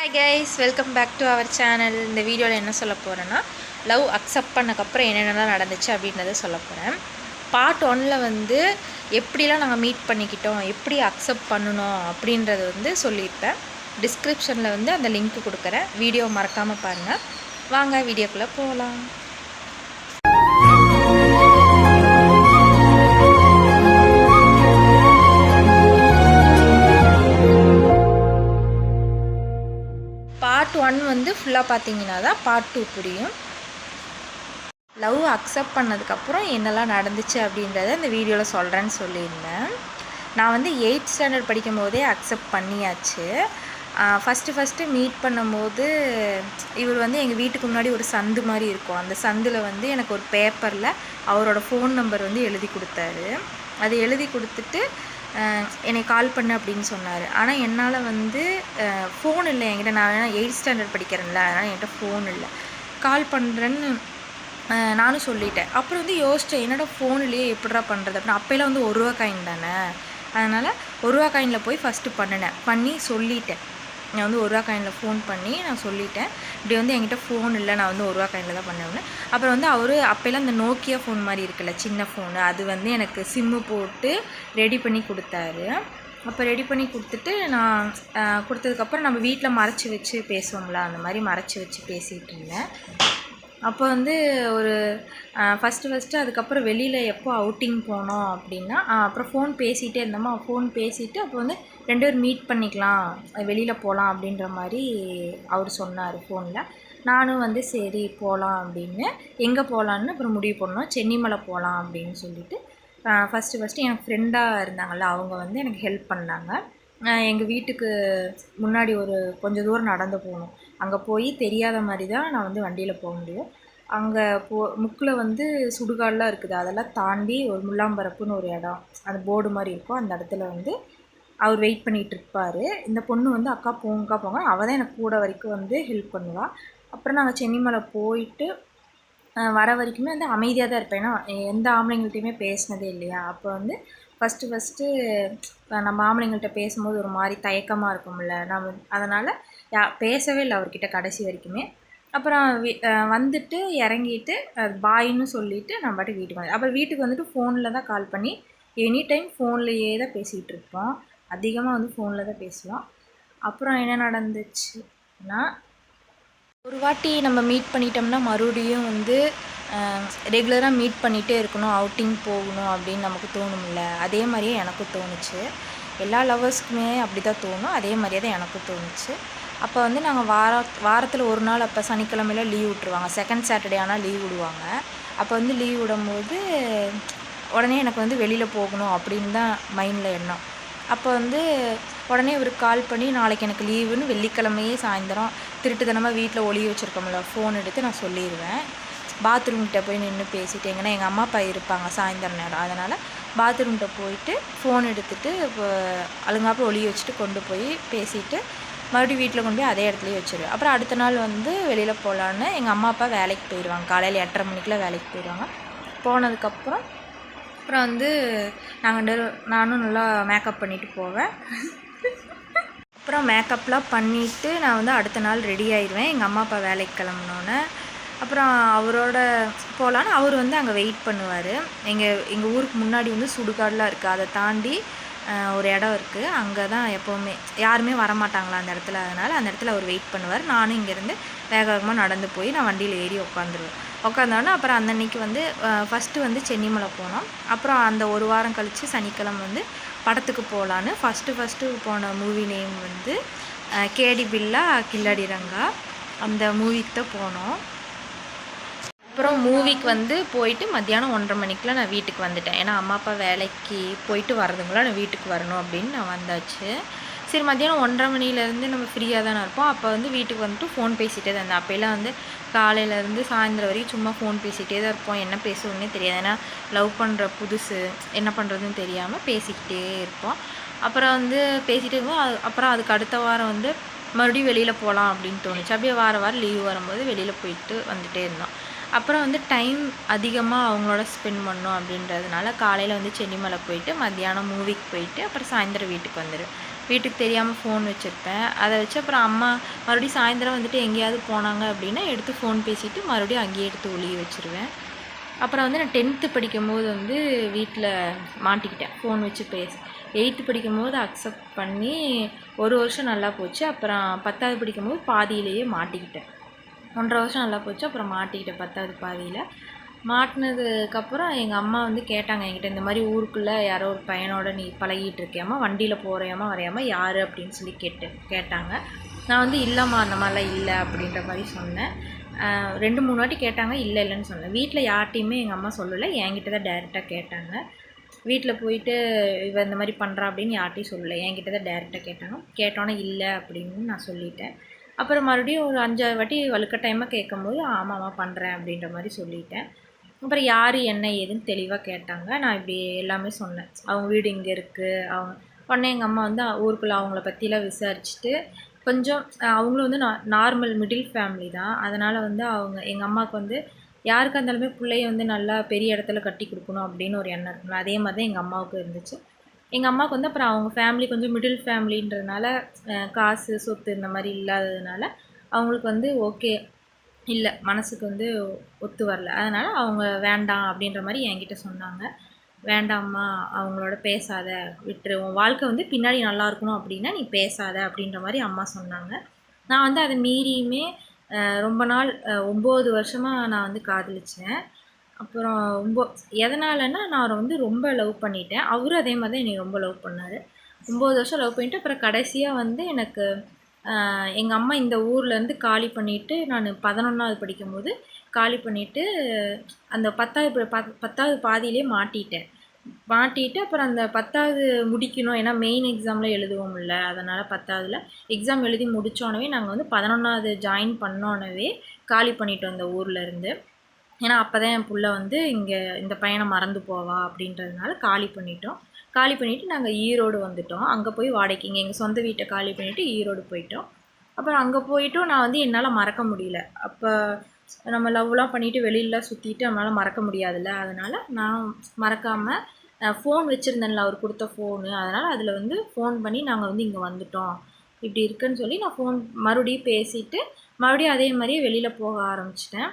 Hi guys welcome back to our channel இந்த வீடியோவில் என்ன சொல்ல போகிறேன்னா லவ் அக்செப்ட் பண்ணக்கப்புறம் என்னென்னலாம் நடந்துச்சு அப்படின்றத சொல்ல போகிறேன் பார்ட் ஒன்னில் வந்து எப்படிலாம் நாங்கள் மீட் பண்ணிக்கிட்டோம் எப்படி அக்செப்ட் பண்ணணும் அப்படின்றத வந்து சொல்லியிருப்பேன். டிஸ்கிரிப்ஷனில் வந்து அந்த லிங்க் கொடுக்குறேன். வீடியோ மறக்காமல் பாருங்கள் வாங்க வீடியோக்குள்ளே போகலாம் ஒன் வந்து ஃபுல்லாக பார்த்தீங்கன்னா தான் பார்ட் டூ புரியும். லவ் அக்செப்ட் பண்ணதுக்கப்புறம் என்னெல்லாம் நடந்துச்சு அப்படின்றத இந்த வீடியோவில் சொல்கிறேன்னு சொல்லியிருந்தேன். நான் வந்து எயிட் ஸ்டாண்டர்ட் படிக்கும் போதே அக்செப்ட் பண்ணியாச்சு ஃபஸ்ட்டு ஃபஸ்ட்டு மீட் பண்ணும்போது இவர் வந்து எங்கள் வீட்டுக்கு முன்னாடி ஒரு சந்து மாதிரி இருக்கும். அந்த சந்தில் வந்து எனக்கு ஒரு பேப்பரில் அவரோட ஃபோன் நம்பர் வந்து எழுதி கொடுத்தாரு. அது எழுதி கொடுத்துட்டு என்னை கால் பண்ணு அப்படின்னு சொன்னார். ஆனால் என்னால் வந்து ஃபோன் இல்லை என்கிட்ட. நான் வேணால் எயிட் ஸ்டாண்டர்ட் படிக்கிறேன்ல அதனால் என்கிட்ட ஃபோன் இல்லை. கால் பண்ணுறேன்னு நானும் சொல்லிட்டேன். அப்புறம் வந்து யோசித்தேன் என்னடா ஃபோன் இல்லையே எப்படிடா பண்ணுறது அப்படின்னா. அப்போல்லாம் வந்து ஒரு ரூபா காயின் தானே. அதனால் ஒரு ரூபா காயினில் போய் ஃபஸ்ட்டு பண்ணினேன். பண்ணி சொல்லிட்டேன். நான் வந்து ஒரு ரூபா காயினில் ஃபோன் பண்ணி நான் சொல்லிட்டேன். இப்படி வந்து என்கிட்ட ஃபோன் இல்லை நான் வந்து ஒரு ரூபா காயினில் தான் பண்ணேன்னு அப்புறம் வந்து அவர் அப்போல்லாம் இந்த நோக்கியா ஃபோன் மாதிரி இருக்குல்ல சின்ன ஃபோனு அது வந்து எனக்கு சிம்மு போட்டு ரெடி பண்ணி கொடுத்தாரு. அப்போ ரெடி பண்ணி கொடுத்துட்டு நான் கொடுத்ததுக்கப்புறம் நம்ம வீட்டில் மறைச்சி வச்சு பேசுவோம்ல அந்த மாதிரி மறைச்சி வச்சு பேசிகிட்டு இருந்தேன். அப்போ வந்து ஒரு ஃபஸ்ட்டு ஃபஸ்ட்டு அதுக்கப்புறம் வெளியில் எப்போ அவுட்டிங் போனோம் அப்படின்னா அப்புறம் ஃபோன் பேசிகிட்டே இருந்தோமா ஃபோன் பேசிவிட்டு அப்போ வந்து ரெண்டு பேரும் மீட் பண்ணிக்கலாம் வெளியில் போகலாம் அப்படின்ற மாதிரி அவர் சொன்னார் ஃபோனில் நானும் வந்து சரி போகலாம் அப்படின்னு. எங்கே போகலான்னு அப்புறம் முடிவு பண்ணோம். சென்னிமலை போகலாம் அப்படின்னு சொல்லிட்டு. ஃபஸ்ட்டு ஃபஸ்ட்டு எனக்கு ஃப்ரெண்டாக இருந்தாங்கள்ல அவங்க வந்து எனக்கு ஹெல்ப் பண்ணாங்க. எங்கள் வீட்டுக்கு முன்னாடி ஒரு கொஞ்சம் தூரம் நடந்து போகணும். அங்கே போய் தெரியாத மாதிரி தான் நான் வந்து வண்டியில் போக முடியும். அங்கே போ முக்கில் வந்து சுடுகாடெலாம் இருக்குது. அதெல்லாம் தாண்டி ஒரு முள்ளாம்பரப்புன்னு ஒரு இடம். அந்த போர்டு மாதிரி இருக்கும். அந்த இடத்துல வந்து அவர் வெயிட் பண்ணிகிட்டு இருப்பார் இந்த பொண்ணு வந்து அக்கா போங்கக்கா போங்க அவள் தான் எனக்கு கூட வரைக்கும் வந்து ஹெல்ப் பண்ணுவாள் அப்புறம் நாங்கள் சென்னிமலை போயிட்டு வர வரைக்குமே வந்து அமைதியாக தான் இருப்பேன். ஏன்னா எந்த ஆம்பளைங்கள்ட்டையுமே பேசினதே இல்லையா? அப்போ வந்து ஃபஸ்ட்டு ஃபஸ்ட்டு நம்ம ஆம்பளைங்கள்ட்ட பேசும்போது ஒரு மாதிரி தயக்கமாக இருக்கும்ல. நம்ம அதனால் யா பேசவே இல்லை அவர்கிட்ட கடைசி வரைக்குமே. அப்புறம் வந்துட்டு இறங்கிட்டு பாயின்னு சொல்லிட்டு நம்ம பாட்டு வீட்டுக்கு வந்து அப்புறம் வீட்டுக்கு வந்துட்டு ஃபோனில் தான் கால் பண்ணி எனி டைம் ஃபோன்லேயே தான் பேசிகிட்டு இருப்போம் அதிகமாக வந்து ஃபோனில் தான் பேசுவோம். அப்புறம் என்ன நடந்துச்சுன்னா ஒரு வாட்டி நம்ம மீட் பண்ணிட்டோம்னா மறுபடியும் வந்து ரெகுலராக மீட் பண்ணிகிட்டே இருக்கணும் அவுட்டிங் போகணும் அப்படின்னு நமக்கு தோணும்ல. அதே மாதிரியே எனக்கும் தோணுச்சு. எல்லா லவர்ஸ்க்குமே அப்படி தான் தோணும். அதே மாதிரியே தான் எனக்கும் தோணுச்சு. அப்போ வந்து நாங்கள் வார வாரத்தில் ஒரு நாள் அப்போ சனிக்கிழமையில லீவ் விட்ருவாங்க செகண்ட் சாட்டர்டே ஆனால் லீவ் விடுவாங்க. அப்போ வந்து லீவ் விடும்போது உடனே எனக்கு வந்து வெளியில் போகணும் அப்படின்னு தான் மைண்டில் எண்ணம். அப்போ வந்து உடனே இவருக்கு கால் பண்ணி நாளைக்கு எனக்கு லீவுன்னு வெள்ளிக்கிழமையே சாயந்தரம் திருட்டுத்தனமாக வீட்டில் ஒளி வச்சுருக்கோம்ல ஃபோன் எடுத்து நான் சொல்லிடுவேன் பாத்ரூம்கிட்ட போய் நின்று பேசிட்டு எங்கன்னா எங்கள் அம்மா அப்பா இருப்பாங்க சாயந்தரம் நேரம். அதனால் பாத்ரூம்கிட்ட போயிட்டு ஃபோன் எடுத்துகிட்டு இப்போ அழுங்காப்புல ஒளிய வச்சுட்டு கொண்டு போய் பேசிட்டு மறுபடியும் வீட்டில் கொண்டு போய் அதே இடத்துலையே வச்சிருவேன். அப்புறம் அடுத்த நாள் வந்து வெளியில் போகலான்னு எங்கள் அம்மா அப்பா வேலைக்கு போயிடுவாங்க காலையில் எட்டரை மணிக்கெலாம் வேலைக்கு போயிடுவாங்க போனதுக்கப்புறம் அப்புறம் வந்து நாங்கள் ரெண்டு நானும் நல்லா மேக்கப் பண்ணிட்டு போவேன். அப்புறம் மேக்கப்லாம் பண்ணிவிட்டு நான் வந்து அடுத்த நாள் ரெடி ஆயிடுவேன் எங்கள் அம்மா அப்பா வேலைக்கு கிளம்புனோன்னே அப்புறம் அவரோட போகலான்னு அவர் வந்து அங்கே வெயிட் பண்ணுவார். எங்கள் எங்கள் ஊருக்கு முன்னாடி வந்து சுடுகாடெலாம் இருக்குது அதை தாண்டி ஒரு இடம் இருக்குது அங்கே தான் எப்போவுமே யாருமே வரமாட்டாங்களா அந்த இடத்துல. அதனால் அந்த இடத்துல அவர் வெயிட் பண்ணுவார். நானும் இங்கேருந்து வேக வேகமாக நடந்து போய் நான் வண்டியில் ஏறி உட்காந்துருவேன் உட்காந்தோடனே அப்புறம் அந்த அன்னைக்கு வந்து ஃபஸ்ட்டு வந்து சென்னிமலை போனோம். அப்புறம் அந்த ஒரு வாரம் கழித்து சனிக்கிழமை வந்து படத்துக்கு போகலான்னு ஃபஸ்ட்டு ஃபஸ்ட்டு போன மூவி நேம் வந்து கேடி பில்லா கில்லாடி ரங்கா அந்த மூவிக்கு தான் போனோம். அப்புறம் மூவிக்கு வந்து போயிட்டு மத்தியானம் ஒன்றரை மணிக்கெலாம் நான் வீட்டுக்கு வந்துட்டேன். ஏன்னா அம்மா அப்பா வேலைக்கு போயிட்டு வரதுக்குள்ள நான் வீட்டுக்கு வரணும் அப்படின்னு நான் வந்தாச்சு. சரி மத்தியானம் ஒன்றரை மணிலேருந்து நம்ம ஃப்ரீயாக தானே இருப்போம். அப்போ வந்து வீட்டுக்கு வந்துட்டு ஃபோன் பேசிகிட்டே தான் இருந்தேன். அப்போல்லாம் வந்து காலையிலேருந்து சாயந்தரம் வரைக்கும் சும்மா ஃபோன் பேசிகிட்டே தான் இருப்போம். என்ன பேசுவோன்னே தெரியாது. ஏன்னா லவ் பண்ணுற புதுசு என்ன பண்ணுறதுன்னு தெரியாமல் பேசிக்கிட்டே இருப்போம். அப்புறம் வந்து பேசிகிட்டே இருப்போம் அது- அப்புறம் அதுக்கு அடுத்த வாரம் வந்து மறுபடியும் வெளியில் போகலாம் அப்படின்னு தோணுச்சு. அப்படியே வார வாரம் லீவ் வரும்போது வெளியில் போயிட்டு வந்துகிட்டே இருந்தோம். அப்புறம் வந்து டைம் அதிகமாக அவங்களோட ஸ்பெண்ட் பண்ணோம் அப்படின்றதுனால காலையில் வந்து சென்னிமலை போயிட்டு மத்தியானம் மூவிக்கு போயிட்டு அப்புறம் சாயந்தரம் வீட்டுக்கு வந்துடுவேன் வீட்டுக்கு தெரியாமல் ஃபோன் வச்சுருப்பேன். அதை வச்சு அப்புறம் அம்மா மறுபடியும் சாயந்தரம் வந்துட்டு எங்கேயாவது போனாங்க அப்படின்னா எடுத்து ஃபோன் பேசிவிட்டு மறுபடியும் அங்கேயே எடுத்து ஒளிய வச்சுருவேன். அப்புறம் வந்து நான் டென்த்து படிக்கும்போது வந்து வீட்டில் மாட்டிக்கிட்டேன். ஃபோன் வச்சு பேச. எயித்து படிக்கும்போது அக்செப்ட் பண்ணி ஒரு வருஷம் நல்லா போச்சு. அப்புறம் பத்தாவது படிக்கும்போது பாதியிலேயே மாட்டிக்கிட்டேன். ஒன்றரை வருஷம் நல்லா போச்சு. அப்புறம் மாட்டிக்கிட்டேன் பத்தாவது பாதியில். மாட்டினதுக்கப்புறம் எங்கள் அம்மா வந்து கேட்டாங்க என்கிட்ட இந்த மாதிரி ஊருக்குள்ளே யாரோ ஒரு பையனோட நீ பழகிட்டு இருக்கியாமா வண்டியில் போகிறையாமா வரையாமா யார்? அப்படின்னு சொல்லி கேட்டு கேட்டாங்க. நான் வந்து இல்லைம்மா அந்த மாதிரிலாம் இல்லை அப்படின்ற மாதிரி சொன்னேன். ரெண்டு மூணு வாட்டி கேட்டாங்க இல்லை இல்லைன்னு சொன்னேன். வீட்டில் யார்ட்டையுமே எங்கள் அம்மா சொல்லலை என்கிட்ட தான் டேரெக்டாக கேட்டாங்க. வீட்டில் போயிட்டு இவ இந்த மாதிரி பண்ணுறா அப்படின்னு யார்ட்டையும் சொல்லலை என்கிட்ட தான் டேரெக்டாக கேட்டாங்க. கேட்டோன்னே இல்லை அப்படின்னு நான் சொல்லிட்டேன். அப்புறம் மறுபடியும் ஒரு அஞ்சாறு வாட்டி வலுக்கட்டாயமாக கேட்கும்போது ஆமாம்மா பண்ணுறேன் அப்படின்ற மாதிரி சொல்லிட்டேன். அப்புறம் யார் என்ன ஏதுன்னு தெளிவாக கேட்டாங்க. நான் இப்படி எல்லாமே சொன்னேன். அவங்க வீடு இங்கே இருக்குது அவங்க உடனே எங்கள் அம்மா வந்து ஊருக்குள்ளே அவங்கள பற்றிலாம் விசாரிச்சுட்டு கொஞ்சம் அவங்களும் வந்து நார்மல் மிடில் ஃபேமிலி தான். அதனால் வந்து அவங்க எங்கள் அம்மாவுக்கு வந்து யாருக்காக இருந்தாலுமே பிள்ளைய வந்து நல்லா பெரிய இடத்துல கட்டி கொடுக்கணும் அப்படின்னு ஒரு எண்ணம் இருக்கும்ல. அதே மாதிரி தான் எங்கள் அம்மாவுக்கு இருந்துச்சு. எங்கள் அம்மாவுக்கு வந்து அப்புறம் அவங்க ஃபேமிலி கொஞ்சம் மிடில் ஃபேமிலின்றனால காசு சொத்து இந்த மாதிரி இல்லாததுனால அவங்களுக்கு வந்து ஓகே இல்லை மனசுக்கு வந்து ஒத்து வரல. அதனால் அவங்க வேண்டாம் அப்படின்ற மாதிரி என்கிட்ட சொன்னாங்க. வேண்டாம்மா அவங்களோட பேசாத விட்டுரு. உன் வாழ்க்கை வந்து பின்னாடி நல்லா இருக்கணும் அப்படின்னா நீ பேசாத அப்படின்ற மாதிரி அம்மா சொன்னாங்க. நான் வந்து அதை மீறியுமே ரொம்ப நாள் ஒம்பது வருஷமாக நான் வந்து காதலிச்சேன். அப்புறம் ரொம்ப எதனாலன்னா நான் வந்து ரொம்ப லவ் பண்ணிட்டேன். அவரும் அதே மாதிரி தான் என்னை ரொம்ப லவ் பண்ணார். ஒம்பது வருஷம் லவ் பண்ணிட்டு அப்புறம் கடைசியாக வந்து எனக்கு எங்கள் அம்மா இந்த ஊர்லேருந்து காலி பண்ணிவிட்டு நான் பதினொன்றாவது படிக்கும்போது காலி பண்ணிவிட்டு அந்த பத்தாவது ப- பத்- பத்தாவது பாதியிலே மாட்டிட்டேன். மாட்டிட்டு அப்புறம் அந்த பத்தாவது முடிக்கணும் ஏன்னா மெயின் எக்ஸாமில் எழுதுவோம்ல அதனால் பத்தாவதுல எக்ஸாம் எழுதி முடித்தோடனே நாங்கள் வந்து பதினொன்றாவது ஜாயின் பண்ணோன்னவே காலி பண்ணிட்டோம் அந்த ஊர்லேருந்து இருந்து. ஏன்னா அப்போ தான் என் பிள்ளை வந்து இங்கே இந்த பையனை மறந்து போவா அப்படின்றதுனால காலி பண்ணிட்டோம். காலி பண்ணிவிட்டு நாங்கள் ஈரோடு வந்துட்டோம். அங்கே போய் வாடகைக்கு இங்கே எங்கள் சொந்த வீட்டை காலி பண்ணிவிட்டு ஈரோடு போயிட்டோம். அப்புறம் அங்கே போயிட்டும் நான் வந்து என்னால் மறக்க முடியல. அப்போ நம்ம லவ்லாம் பண்ணிட்டு வெளியிலலாம் சுற்றிட்டு நம்மளால் மறக்க முடியாதுல்ல. அதனால் நான் மறக்காமல் ஃபோன் வச்சுருந்தேன்ல அவர் கொடுத்த ஃபோனு அதனால் அதில் வந்து ஃபோன் பண்ணி நாங்கள் வந்து இங்கே வந்துட்டோம். இப்படி இருக்குன்னு சொல்லி நான் ஃபோன் மறுபடியும் பேசிவிட்டு மறுபடியும் அதே மாதிரியே வெளியில் போக ஆரம்பிச்சிட்டேன்.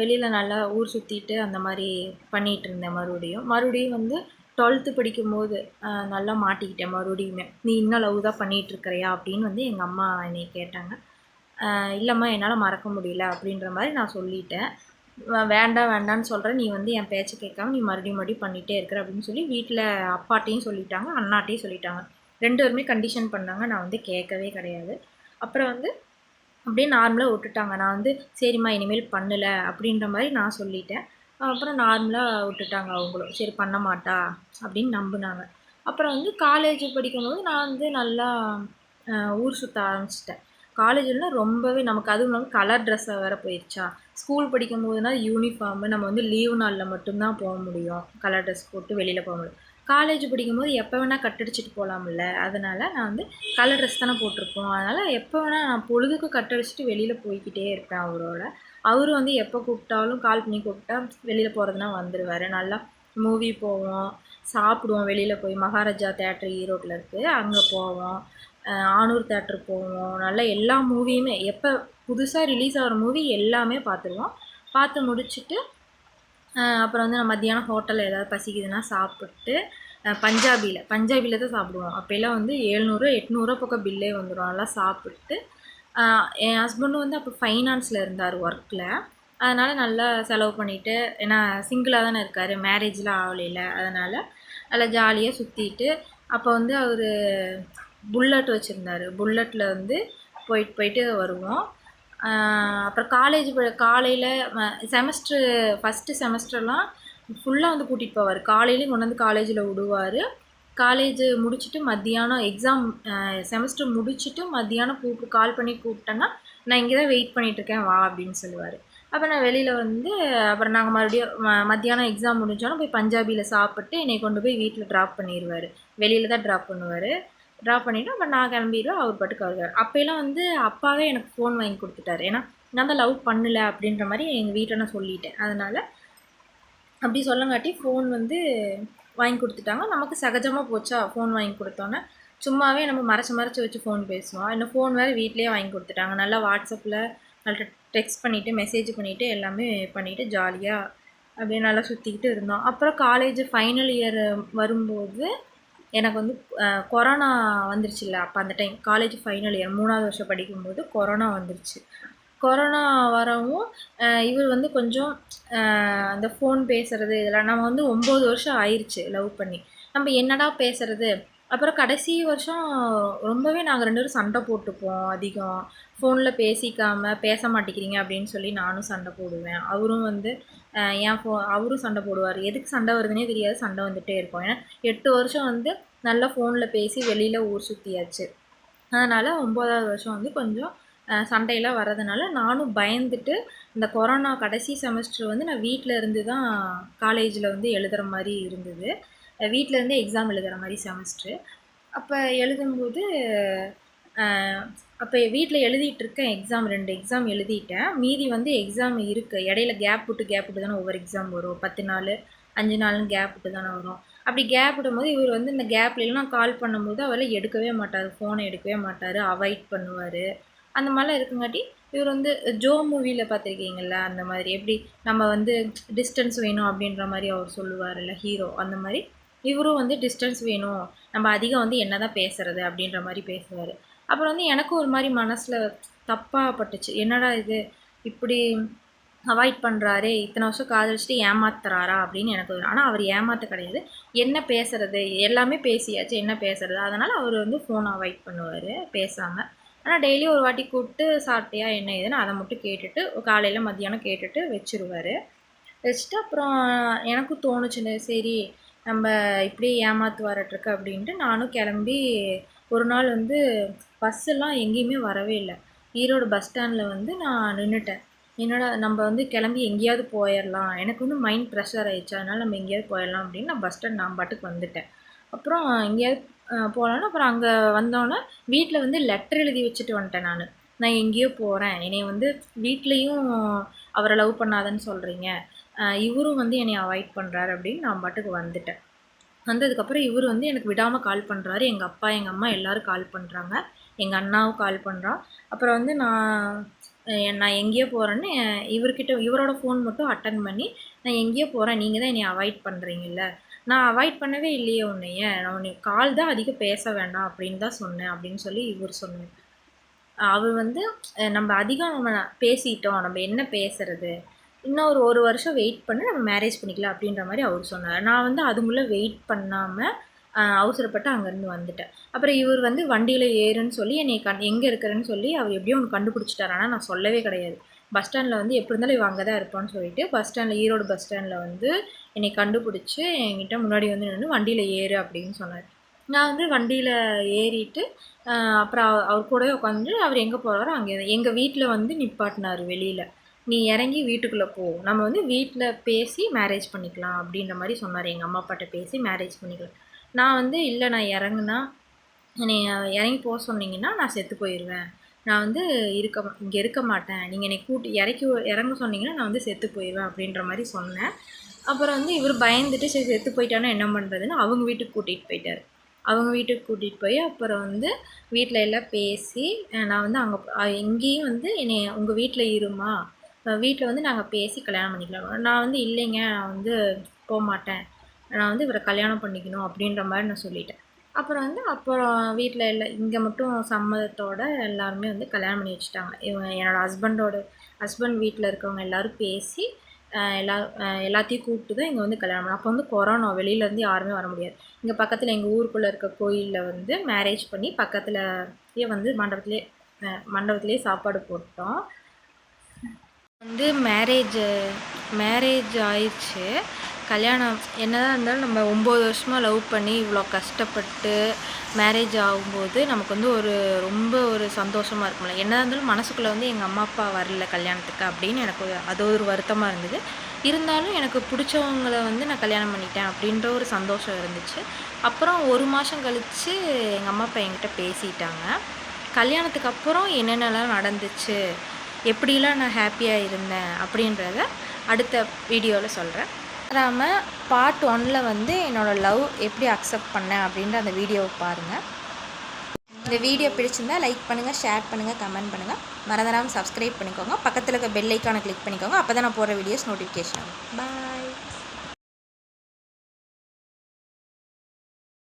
வெளியில் நல்லா ஊர் சுற்றிட்டு அந்த மாதிரி பண்ணிகிட்டு இருந்தேன் மறுபடியும். மறுபடியும் வந்து டுவெல்த்து படிக்கும்போது நல்லா மாட்டிக்கிட்டேன் மறுபடியுமே. நீ இன்னும் லவ் தான் பண்ணிகிட்ருக்கிறியா அப்படின்னு வந்து எங்கள் அம்மா என்னை கேட்டாங்க. இல்லைம்மா என்னால் மறக்க முடியல அப்படின்ற மாதிரி நான் சொல்லிட்டேன். வேண்டாம் வேண்டாம்னு சொல்கிறேன் நீ வந்து என் பேச்சை கேட்காம நீ மறுபடியும் மறுபடியும் பண்ணிகிட்டே இருக்கிற அப்படின்னு சொல்லி வீட்டில் அப்பாட்டையும் சொல்லிட்டாங்க அண்ணாட்டையும் சொல்லிட்டாங்க. ரெண்டு பேருமே கண்டிஷன் பண்ணாங்க. நான் வந்து கேட்கவே கிடையாது. அப்புறம் வந்து அப்படியே நார்மலாக விட்டுட்டாங்க. நான் வந்து சரிம்மா இனிமேல் பண்ணலை அப்படின்ற மாதிரி நான் சொல்லிட்டேன். அப்புறம் நார்மலாக விட்டுட்டாங்க அவங்களும். சரி பண்ண மாட்டா அப்படின்னு நம்பினாங்க. அப்புறம் வந்து காலேஜ் படிக்கும்போது நான் வந்து நல்லா ஊர் சுற்ற ஆரம்பிச்சிட்டேன். காலேஜ்லாம் ரொம்பவே நமக்கு அதுவும் இல்லாமல் கலர் ட்ரெஸ்ஸாக வேறு போயிடுச்சா ஸ்கூல் படிக்கும் போதுனா யூனிஃபார்மு நம்ம வந்து லீவு நாளில் மட்டும்தான் போக முடியும். கலர் ட்ரெஸ் போட்டு வெளியில் போக முடியும். காலேஜ் படிக்கும்போது எப்போ வேணால் கட்டடிச்சிட்டு போகலாம்ல அதனால் நான் வந்து கலர் ட்ரெஸ் தானே போட்டிருப்போம் அதனால் எப்போ வேணால் நான் பொழுதுக்கு கட்டடிச்சிட்டு வெளியில் போய்க்கிட்டே இருப்பேன் அவரோட. அவரும் வந்து எப்போ கூப்பிட்டாலும் கால் பண்ணி கூப்பிட்டா வெளியில் போகிறதுனா வந்துடுவார் நல்லா மூவி போவோம் சாப்பிடுவோம் வெளியில் போய். மகாராஜா தேட்டர் ஈரோட்டில் இருக்குது அங்கே போவோம். ஆனூர் தேட்டர் போவோம். நல்லா எல்லா மூவியுமே எப்போ புதுசாக ரிலீஸ் ஆகிற மூவி எல்லாமே பார்த்துருவோம். பார்த்து முடிச்சுட்டு அப்புறம் வந்து நான் மத்தியானம் ஹோட்டலில் ஏதாவது பசிக்குதுன்னா சாப்பிட்டு பஞ்சாபியில். பஞ்சாபியில் தான் சாப்பிடுவோம் அப்போல்லாம் வந்து எழுநூறு எட்நூறுவா பக்கம் பில்லே வந்துடும் நல்லா சாப்பிட்டு என் ஹஸ்பண்டும் வந்து அப்போ ஃபைனான்ஸில் இருந்தார் ஒர்க்கில் அதனால் நல்லா செலவு பண்ணிவிட்டு ஏன்னா சிங்கிளாக தானே இருக்கார். மேரேஜ்லாம் ஆகலைல அதனால் நல்லா ஜாலியாக சுற்றிட்டு அப்போ வந்து அவர் புல்லட் வச்சுருந்தாரு. புல்லட்டில் வந்து போயிட்டு போயிட்டு வருவோம். அப்புறம் காலேஜ் காலையில் செமஸ்ட்ரு ஃபஸ்ட்டு செமஸ்டர்லாம் ஃபுல்லாக வந்து கூட்டிகிட்டு போவார். காலையிலையும் கொண்டு வந்து காலேஜில் விடுவார். காலேஜ் முடிச்சுட்டு மத்தியானம் எக்ஸாம் செமஸ்டர் முடிச்சுட்டு மத்தியானம் கூப்பிட்டு கால் பண்ணி கூப்பிட்டேன்னா நான் இங்கே தான் வெயிட் பண்ணிகிட்ருக்கேன் வா அப்படின்னு சொல்லுவார். அப்போ நான் வெளியில் வந்து அப்புறம் நாங்கள் மறுபடியும் மத்தியானம் எக்ஸாம் முடிஞ்சோன்னே போய் பஞ்சாபியில் சாப்பிட்டு என்னை கொண்டு போய் வீட்டில் ட்ராப் பண்ணிடுவார் வெளியில் தான் ட்ராப் பண்ணுவார். ட்ராப் பண்ணிவிட்டு அப்புறம் நான் கிளம்பிடுவேன் அவர் பாட்டுக்கு வருவார். அப்போல்லாம் வந்து அப்பாவே எனக்கு ஃபோன் வாங்கி கொடுத்துட்டாரு. ஏன்னா நான் தான் லவ் பண்ணல அப்படின்ற மாதிரி எங்கள் வீட்டில் நான் சொல்லிட்டேன். அதனால் அப்படி சொல்லங்காட்டி ஃபோன் வந்து வாங்கி கொடுத்துட்டாங்க. நமக்கு சகஜமாக போச்சா? ஃபோன் வாங்கி கொடுத்தோன்னே. சும்மாவே நம்ம மறைச்சி மறைச்சி வச்சு ஃபோன் பேசுவோம். இன்னும் ஃபோன் வேறு வீட்லேயே வாங்கி கொடுத்துட்டாங்க. நல்லா வாட்ஸ்அப்பில் நல்லா டெக்ஸ்ட் பண்ணிவிட்டு மெசேஜ் பண்ணிவிட்டு எல்லாமே பண்ணிவிட்டு ஜாலியாக அப்படியே நல்லா சுற்றிக்கிட்டு இருந்தோம். அப்புறம் காலேஜ் ஃபைனல் இயர் வரும்போது எனக்கு வந்து கொரோனா வந்துருச்சுல்ல. அப்போ அந்த டைம் காலேஜ் ஃபைனல் இயர் மூணாவது வருஷம் படிக்கும்போது கொரோனா வந்துருச்சு. கொரோனா வரவும் இவர் வந்து கொஞ்சம் அந்த ஃபோன் பேசுகிறது இதெல்லாம் நம்ம வந்து ஒம்பது வருஷம் ஆயிடுச்சு லவ் பண்ணி. நம்ம என்னடா பேசுகிறது அப்புறம் கடைசி வருஷம் ரொம்பவே நாங்கள் ரெண்டு பேரும் சண்டை போட்டுப்போம் அதிகம். ஃபோனில் பேசிக்காமல் பேச மாட்டேங்கிறீங்க அப்படின்னு சொல்லி நானும் சண்டை போடுவேன். அவரும் வந்து என் ஃபோ அவரும் சண்டை போடுவார். எதுக்கு சண்டை வருதுன்னே தெரியாது சண்டை வந்துகிட்டே இருக்கும். ஏன்னா எட்டு வருஷம் வந்து நல்லா ஃபோனில் பேசி வெளியில் ஊர் சுற்றியாச்சு அதனால் ஒம்பதாவது வருஷம் வந்து கொஞ்சம் சண்டையெல்லாம் வர்றதுனால நானும் பயந்துட்டு இந்த கொரோனா கடைசி செமஸ்டர் வந்து நான் வீட்டில் இருந்து தான் காலேஜில் வந்து எழுதுகிற மாதிரி இருந்தது. வீட்டிலேருந்தே எக்ஸாம் எழுதுகிற மாதிரி செமஸ்ட்ரு. அப்போ எழுதும்போது அப்போ வீட்டில் எழுதிட்டு இருக்கேன் எக்ஸாம் ரெண்டு எக்ஸாம் எழுதிட்டேன். மீதி வந்து எக்ஸாம் இருக்குது இடையில கேப் விட்டு கேப் விட்டு தானே ஒவ்வொரு எக்ஸாம் வரும். பத்து நாள் அஞ்சு நாள்னு கேப் விட்டு தானே வரும். அப்படி கேப் விடும்போது இவர் வந்து இந்த கேப்லாம் கால் பண்ணும்போது அவரை எடுக்கவே மாட்டார். ஃபோனை எடுக்கவே மாட்டார். அவாய்ட் பண்ணுவார். அந்த மாதிரிலாம் இருக்குங்காட்டி இவர் வந்து ஜோ மூவியில் பார்த்துருக்கீங்கள அந்த மாதிரி. எப்படி நம்ம வந்து டிஸ்டன்ஸ் வேணும் அப்படின்ற மாதிரி அவர் சொல்லுவார்ல ஹீரோ அந்த மாதிரி. இவரும் வந்து டிஸ்டன்ஸ் வேணும். நம்ம அதிகம் வந்து என்ன தான் பேசுகிறது அப்படின்ற மாதிரி பேசுவார். அப்புறம் வந்து எனக்கும் ஒரு மாதிரி மனசில் தப்பாக பட்டுச்சு என்னடா இது? இப்படி அவாய்ட் பண்ணுறாரே இத்தனை வருஷம் காதலிச்சுட்டு ஏமாத்துறாரா அப்படின்னு எனக்கு ஆனால் அவர் ஏமாத்த கிடையாது. என்ன பேசுகிறது எல்லாமே பேசியாச்சு. என்ன பேசுகிறது அதனால் அவர் வந்து ஃபோன் அவாய்ட் பண்ணுவார் பேசாமல் ஆனால் டெய்லி ஒரு வாட்டி கூப்பிட்டு சாப்பிட்டியா என்ன ஏதுன்னு அதை மட்டும் கேட்டுட்டு காலையில் மத்தியானம் கேட்டுட்டு வச்சுருவார். வச்சுட்டு அப்புறம் எனக்கும் தோணுச்சுன்னு சரி நம்ம இப்படியே ஏமாற்றுவாரட்ருக்கு அப்படின்ட்டு நானும் கிளம்பி ஒரு நாள் வந்து பஸ்ஸெல்லாம் எங்கேயுமே வரவே இல்லை. ஈரோடு பஸ் ஸ்டாண்டில் வந்து நான் நின்றுட்டேன் என்னோட நம்ம வந்து கிளம்பி எங்கேயாவது போயிடலாம். எனக்கு வந்து மைண்ட் ப்ரெஷர் ஆயிடுச்சு. அதனால் நம்ம எங்கேயாவது போயிடலாம் அப்படின்னு நான் பஸ் ஸ்டாண்ட் நான் பாட்டுக்கு வந்துட்டேன். அப்புறம் எங்கேயாவது போகலான்னு அப்புறம் அங்கே வந்தோன்னே வீட்டில் வந்து லெட்டர் எழுதி வச்சுட்டு வந்துட்டேன் நான். நான் எங்கேயோ போகிறேன் என்னை வந்து வீட்லேயும் அவரை லவ் பண்ணாதன்னு சொல்கிறீங்க இவரும் வந்து என்னை அவாய்ட் பண்ணுறாரு அப்படின்னு நான் பாட்டுக்கு வந்துட்டேன். வந்ததுக்கப்புறம் இவர் வந்து எனக்கு விடாமல் கால் பண்ணுறாரு எங்கள் அப்பா எங்கள் அம்மா எல்லோரும் கால் பண்ணுறாங்க எங்கள் அண்ணாவும் கால் பண்ணுறான் அப்புறம் வந்து நான் நான் எங்கேயோ போகிறேன்னு இவர்கிட்ட இவரோட ஃபோன் மட்டும் அட்டன் பண்ணி நான் எங்கேயோ போகிறேன் நீங்கள் தான் என்னை அவாய்ட் பண்ணுறீங்கல்ல நான் அவாய்ட் பண்ணவே இல்லையே உன்னைய. நான் உன்னை கால் தான் அதிகம் பேச வேண்டாம் அப்படின்னு தான் சொன்னேன் அப்படின்னு சொல்லி இவர் சொன்னேன் அவர் வந்து நம்ம அதிகம் நம்ம பேசிட்டோம் நம்ம என்ன பேசுறது? இன்னும் ஒரு ஒரு வருஷம் வெயிட் பண்ணி நம்ம மேரேஜ் பண்ணிக்கலாம் அப்படின்ற மாதிரி அவர் சொன்னார். நான் வந்து அதுக்குள்ளே வெயிட் பண்ணாமல் அவசரப்பட்டு அங்கேருந்து வந்துட்டேன். அப்புறம் இவர் வந்து வண்டியில் ஏறுன்னு சொல்லி என்னை கண் எங்கே இருக்கிறேன்னு சொல்லி அவர் எப்படியும் ஒன்று கண்டுபிடிச்சிட்டார். ஆனால் நான் சொல்லவே கிடையாது. பஸ் ஸ்டாண்டில் வந்து எப்படி இருந்தாலும் இவன் அங்கே தான் இருப்பான்னு சொல்லிட்டு பஸ் ஸ்டாண்டில் ஈரோடு பஸ் ஸ்டாண்டில் வந்து என்னை கண்டுபிடிச்சி என்கிட்ட முன்னாடி வந்து நின்று வண்டியில் ஏறு அப்படின்னு சொன்னார். நான் வந்து வண்டியில் ஏறிட்டு அப்புறம் அவர் கூடவே உட்காந்து அவர் எங்கே போகிறாரோ அங்கே எங்கள் வீட்டில் வந்து நிப்பாட்டினார் வெளியில். நீ இறங்கி வீட்டுக்குள்ளே போ. நம்ம வந்து வீட்டில் பேசி மேரேஜ் பண்ணிக்கலாம் அப்படின்ற மாதிரி சொன்னார். எங்கள் அம்மா அப்பாட்ட பேசி மேரேஜ் பண்ணிக்கலாம். நான் வந்து இல்லை நான் இறங்குனா என்னை இறங்கி போக சொன்னீங்கன்னா நான் செத்து போயிடுவேன் நான் வந்து இருக்க இங்கே இருக்க மாட்டேன். நீங்கள் என்னை கூட்டி இறக்கி இறங்க சொன்னீங்கன்னா நான் வந்து செத்து போயிடுவேன் அப்படின்ற மாதிரி சொன்னேன். அப்புறம் வந்து இவர் பயந்துட்டு சரி செத்து போயிட்டானா என்ன பண்ணுறதுன்னு அவங்க வீட்டுக்கு கூட்டிகிட்டு போயிட்டார். அவங்க வீட்டுக்கு கூட்டிகிட்டு போய் அப்புறம் வந்து வீட்டில் எல்லாம் பேசி நான் வந்து அங்கே எங்கேயும் வந்து என்னை உங்கள் வீட்டில் இருமா? வீட்டில் வந்து நாங்கள் பேசி கல்யாணம் பண்ணிக்கலாம். நான் வந்து இல்லைங்க நான் வந்து போக மாட்டேன். நான் வந்து இவரை கல்யாணம் பண்ணிக்கணும் அப்படின்ற மாதிரி நான் சொல்லிட்டேன். அப்புறம் வந்து அப்புறம் வீட்டில் இல்லை இங்கே மட்டும் சம்மதத்தோடு எல்லாருமே வந்து கல்யாணம் பண்ணி வச்சுட்டாங்க. இவன் என்னோடய ஹஸ்பண்டோட ஹஸ்பண்ட் வீட்டில் இருக்கவங்க எல்லோரும் பேசி எல்லா எல்லாத்தையும் கூப்பிட்டு தான் இங்கே வந்து கல்யாணம் அப்போ வந்து கொரோனா வெளியிலேருந்து யாருமே வர முடியாது. இங்கே பக்கத்தில் எங்கள் ஊருக்குள்ளே இருக்க கோயிலில் வந்து மேரேஜ் பண்ணி பக்கத்துலேயே வந்து மண்டபத்துலேயே மண்டபத்துலேயே சாப்பாடு போட்டோம். வந்து மேரேஜ் மேரேஜ் ஆயிடுச்சு. கல்யாணம் என்னதான் இருந்தாலும் நம்ம ஒம்பது வருஷமாக லவ் பண்ணி இவ்வளோ கஷ்டப்பட்டு மேரேஜ் ஆகும்போது நமக்கு வந்து ஒரு ரொம்ப ஒரு சந்தோஷமாக இருக்கும்ல. என்னதான் இருந்தாலும் மனசுக்குள்ளே வந்து எங்கள் அம்மா அப்பா வரல கல்யாணத்துக்கு அப்படின்னு எனக்கு அது ஒரு வருத்தமாக இருந்தது. இருந்தாலும் எனக்கு பிடிச்சவங்கள வந்து நான் கல்யாணம் பண்ணிட்டேன் அப்படின்ற ஒரு சந்தோஷம் இருந்துச்சு. அப்புறம் ஒரு மாதம் கழித்து எங்கள் அம்மா அப்பா என்கிட்ட பேசிட்டாங்க. கல்யாணத்துக்கு அப்புறம் என்னென்னலாம் நடந்துச்சு எப்படிலாம் நான் ஹாப்பியாக இருந்தேன் அப்படின்றத அடுத்த வீடியோவில் சொல்கிறேன் மறக்காமல் பார்ட் ஒனில் வந்து என்னோடய லவ் எப்படி அக்செப்ட் பண்ணேன் அப்படின்ற அந்த வீடியோவை பாருங்கள் இந்த வீடியோ பிடிச்சிருந்தா லைக் பண்ணுங்கள் ஷேர் பண்ணுங்கள் கமெண்ட் பண்ணுங்கள் மறந்துடாமல் சப்ஸ்கிரைப் பண்ணிக்கோங்க. பக்கத்தில் இருக்க பெல் ஐக்கானை கிளிக் பண்ணிக்கோங்க. அப்போ தான் நான் போடுற வீடியோஸ் நோட்டிஃபிகேஷன் ஆகும் பாய்